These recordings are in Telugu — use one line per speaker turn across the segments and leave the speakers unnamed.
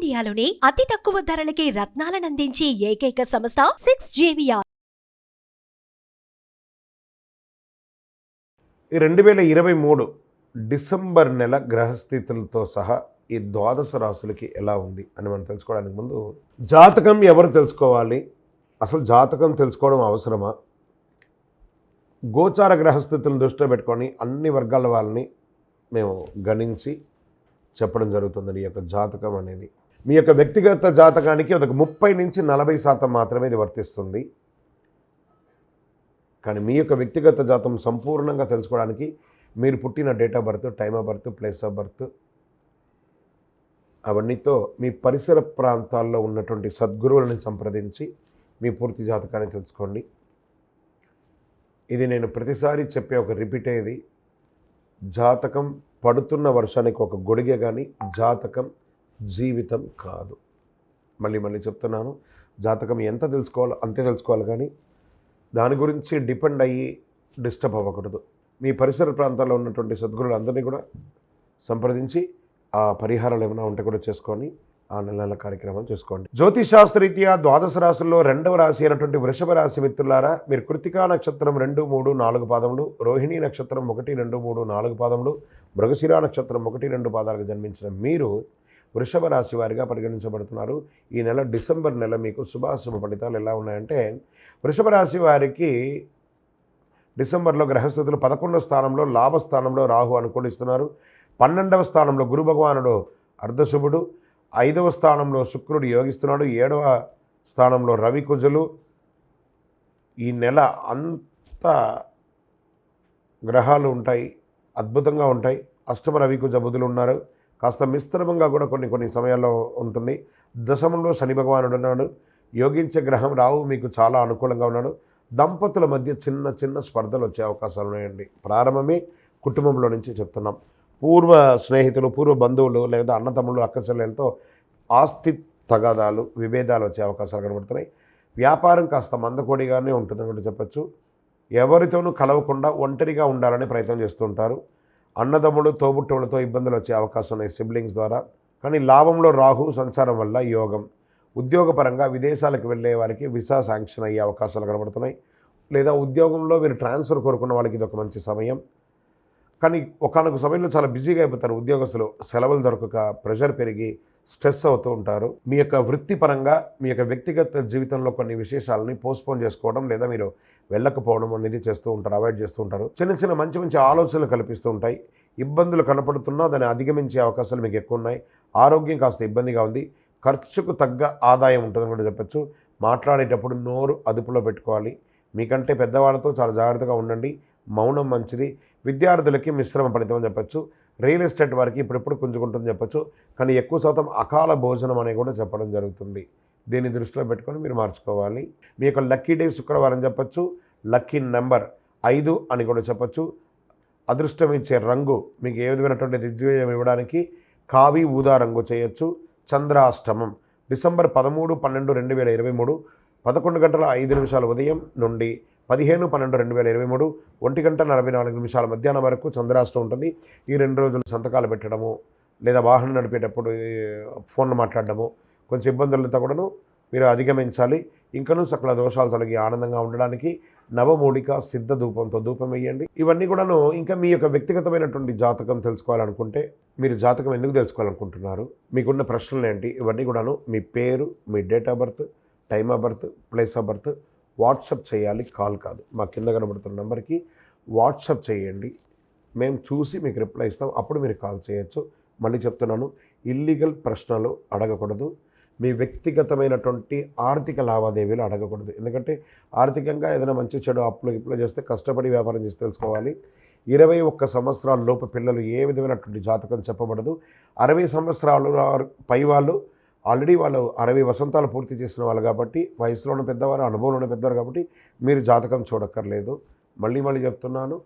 ఇండియాలోనే అతి తక్కువ ధరలకి రత్నాలను అందించే ఏకైక సంస్థ సిక్స్ జేవియా
ఈ రెండు వేల ఇరవై మూడు డిసెంబర్ నెల గ్రహస్థితులతో సహా ఈ ద్వాదశ రాశులకి ఎలా ఉంది అని మనం తెలుసుకోవడానికి ముందు జాతకం ఎవరు తెలుసుకోవాలి? అసలు జాతకం తెలుసుకోవడం అవసరమా? గోచార గ్రహస్థితులను దృష్టిలో పెట్టుకొని అన్ని వర్గాల వాళ్ళని మేము గణించి చెప్పడం జరుగుతుంది ఈ యొక్క జాతకం అనేది. మీ యొక్క వ్యక్తిగత జాతకానికి ఒక ముప్పై నుంచి నలభై శాతం మాత్రమే ఇది వర్తిస్తుంది. కానీ మీ యొక్క వ్యక్తిగత జాతం సంపూర్ణంగా తెలుసుకోవడానికి మీరు పుట్టిన date of birth time of birth place of birth అవన్నీతో మీ పరిసర ప్రాంతాల్లో ఉన్నటువంటి సద్గురువులను సంప్రదించి మీ పూర్తి జాతకాన్ని తెలుసుకోండి. ఇది నేను ప్రతిసారి చెప్పే ఒక రిపీట్ అయ్యేది. జాతకం పడుతున్న వర్షానికి ఒక గొడిగే కానీ జాతకం జీవితం కాదు. మళ్ళీ మళ్ళీ చెప్తున్నాను జాతకం ఎంత తెలుసుకోవాలో అంతే తెలుసుకోవాలి కానీ దాని గురించి డిపెండ్ అయ్యి డిస్టర్బ్ అవ్వకూడదు. మీ పరిసర ప్రాంతాల్లో ఉన్నటువంటి సద్గురులు అందరినీ కూడా సంప్రదించి ఆ పరిహారాలు ఏమైనా ఉంటే కూడా చేసుకొని ఆ నెల కార్యక్రమం చేసుకోండి. జ్యోతిషాస్త్రరీత్యా ద్వాదశ రాశుల్లో రెండవ రాశి అయినటువంటి వృషభ రాశి మిత్రులారా మీరు కృతికా నక్షత్రం రెండు మూడు నాలుగు పాదములు రోహిణీ నక్షత్రం ఒకటి రెండు మూడు నాలుగు పాదములు మృగశిరా నక్షత్రం ఒకటి రెండు పాదాలకు జన్మించిన మీరు వృషభ రాశి వారిగా పరిగణించబడుతున్నారు. ఈ నెల డిసెంబర్ నెల మీకు శుభాశుభ ఫలితాలు ఎలా ఉన్నాయంటే వృషభ రాశి వారికి డిసెంబర్లో గ్రహస్థితులు పదకొండవ స్థానంలో లాభస్థానంలో రాహు అనుకూలిస్తున్నారు పన్నెండవ స్థానంలో గురు భగవానుడు అర్ధశుభుడు. ఐదవ స్థానంలో శుక్రుడు యోగిస్తున్నాడు. ఏడవ స్థానంలో రవి కుజులు. ఈ నెల అంత గ్రహాలు ఉంటాయి అద్భుతంగా ఉంటాయి. అష్టమ రవి కుజ బుధులు ఉన్నారు. కాస్త మిశ్రమంగా కూడా కొన్ని కొన్ని సమయాల్లో ఉంటుంది. దశమంలో శని భగవానుడు ఉన్నాడు. యోగించే గ్రహం రావు మీకు చాలా అనుకూలంగా ఉన్నాడు. దంపతుల మధ్య చిన్న చిన్న స్పర్ధలు వచ్చే అవకాశాలు ఉన్నాయండి. ప్రారంభమే కుటుంబంలో నుంచి చెప్తున్నాం. పూర్వ స్నేహితులు పూర్వ బంధువులు లేదా అన్నతమ్ముళ్ళు అక్కచెల్లెలతో ఆస్తి తగాదాలు విభేదాలు వచ్చే అవకాశాలు కనబడుతున్నాయి. వ్యాపారం కాస్త మందకోడిగానే ఉంటుందని కూడా చెప్పచ్చు. ఎవరితోనూ కలవకుండా ఒంటరిగా ఉండాలని ప్రయత్నం చేస్తుంటారు అన్నదమ్ముడు తోబుట్టువులతో ఇబ్బందులు వచ్చే అవకాశం ఉన్నాయి సిబ్లింగ్స్ ద్వారా. కానీ లాభంలో రాహు సంచారం వల్ల యోగం. ఉద్యోగపరంగా విదేశాలకు వెళ్ళే వారికి వీసా శాంక్షన్ అయ్యే అవకాశాలు కనబడుతున్నాయి. లేదా ఉద్యోగంలో మీరు ట్రాన్స్ఫర్ కోరుకున్న వాళ్ళకి ఇది ఒక మంచి సమయం. కానీ ఒకనొక సమయంలో చాలా బిజీగా అయిపోతారు. ఉద్యోగస్తులు సెలవులు దొరకక ప్రెషర్ పెరిగి స్ట్రెస్ అవుతూ ఉంటారు. మీ యొక్క వృత్తిపరంగా మీ యొక్క వ్యక్తిగత జీవితంలో కొన్ని విశేషాలని పోస్ట్పోన్ చేసుకోవడం లేదా మీరు వెళ్ళకపోవడం అనేది చేస్తూ ఉంటారు అవాయిడ్ చేస్తూ ఉంటారు. చిన్న చిన్న మంచి మంచి ఆలోచనలు కల్పిస్తూ ఉంటాయి. ఇబ్బందులు కనపడుతున్నా దాన్ని అధిగమించే అవకాశాలు మీకు ఎక్కువ ఉన్నాయి. ఆరోగ్యం కాస్త ఇబ్బందిగా ఉంది. ఖర్చుకు తగ్గ ఆదాయం ఉంటుందని కూడా చెప్పచ్చు. మాట్లాడేటప్పుడు నోరు అదుపులో పెట్టుకోవాలి. మీకంటే పెద్దవాళ్ళతో చాలా జాగ్రత్తగా ఉండండి. మౌనం మంచిది. విద్యార్థులకి మిశ్రమ ఫలితం అని చెప్పచ్చు. రియల్ ఎస్టేట్ వారికి ఇప్పుడెప్పుడు కుంజుకుంటుంది చెప్పచ్చు. కానీ ఎక్కువ శాతం అకాల భోజనం అనేది కూడా చెప్పడం జరుగుతుంది. దీన్ని దృష్టిలో పెట్టుకొని మీరు మార్చుకోవాలి. మీ యొక్క లక్కీ డే శుక్రవారం చెప్పచ్చు. లక్కీ నెంబర్ ఐదు అని కూడా చెప్పచ్చు. అదృష్టం ఇచ్చే రంగు మీకు ఏ విధమైనటువంటి దిగ్విజయం ఇవ్వడానికి కావి ఊదా రంగు చేయొచ్చు. చంద్రాష్టమం డిసెంబర్ పదమూడు పన్నెండు రెండు వేల ఇరవై మూడు పదకొండు గంటల ఐదు నిమిషాల ఉదయం నుండి పదిహేను పన్నెండు రెండు వేల ఇరవై మూడు ఒంటి గంట నలభై నాలుగు నిమిషాల మధ్యాహ్నం వరకు చంద్రాష్టం ఉంటుంది. ఈ రెండు రోజులు సంతకాలు పెట్టడము లేదా వాహనం నడిపేటప్పుడు ఈ, ఫోన్ మాట్లాడడము కొంచెం ఇబ్బందులతో కూడాను మీరు అధిగమించాలి. ఇంకనూ సకల దోషాలు తొలగి ఆనందంగా ఉండడానికి నవమూలిక సిద్ధ ధూపంతో ధూపం వేయండి. ఇవన్నీ కూడాను ఇంకా మీ యొక్క వ్యక్తిగతమైనటువంటి జాతకం తెలుసుకోవాలనుకుంటే మీరు జాతకం ఎందుకు తెలుసుకోవాలనుకుంటున్నారు? మీకున్న ప్రశ్నలు ఏంటి ఇవన్నీ కూడాను మీ పేరు మీ date of birth time of birth place of birth WhatsApp చేయాలి కాల్ కాదు. మా కింద కనబడుతున్న నెంబర్కి వాట్సప్ చేయండి. మేము చూసి మీకు రిప్లై ఇస్తాం. అప్పుడు మీరు కాల్ చేయొచ్చు. మళ్ళీ చెప్తున్నాను ఇల్లీగల్ ప్రశ్నలు అడగకూడదు. మీ వ్యక్తిగతమైనటువంటి ఆర్థిక లావాదేవీలు అడగకూడదు. ఎందుకంటే ఆర్థికంగా ఏదైనా మంచి చెడు అప్పులు ఇప్పులు చేస్తే కష్టపడి వ్యాపారం చేసి తెలుసుకోవాలి. ఇరవై ఒక్క సంవత్సరాల లోపు పిల్లలు ఏ విధమైనటువంటి జాతకం చెప్పబడదు. అరవై సంవత్సరాలు పై వాళ్ళు ఆల్రెడీ వాళ్ళు అరవై వసంతాలు పూర్తి చేసిన వాళ్ళు కాబట్టి వయసులో ఉన్న పెద్దవారు అనుభవంలో ఉన్న పెద్దవారు కాబట్టి మీరు జాతకం చూడక్కర్లేదు. మళ్ళీ మళ్ళీ చెప్తున్నాను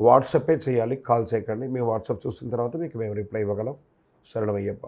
వాట్సాపే చేయాలి కాల్ చేయకండి. మేము వాట్సాప్ చూసిన తర్వాత మీకు మేము రిప్లై ఇవ్వగలం. శరణమయ్యప్ప.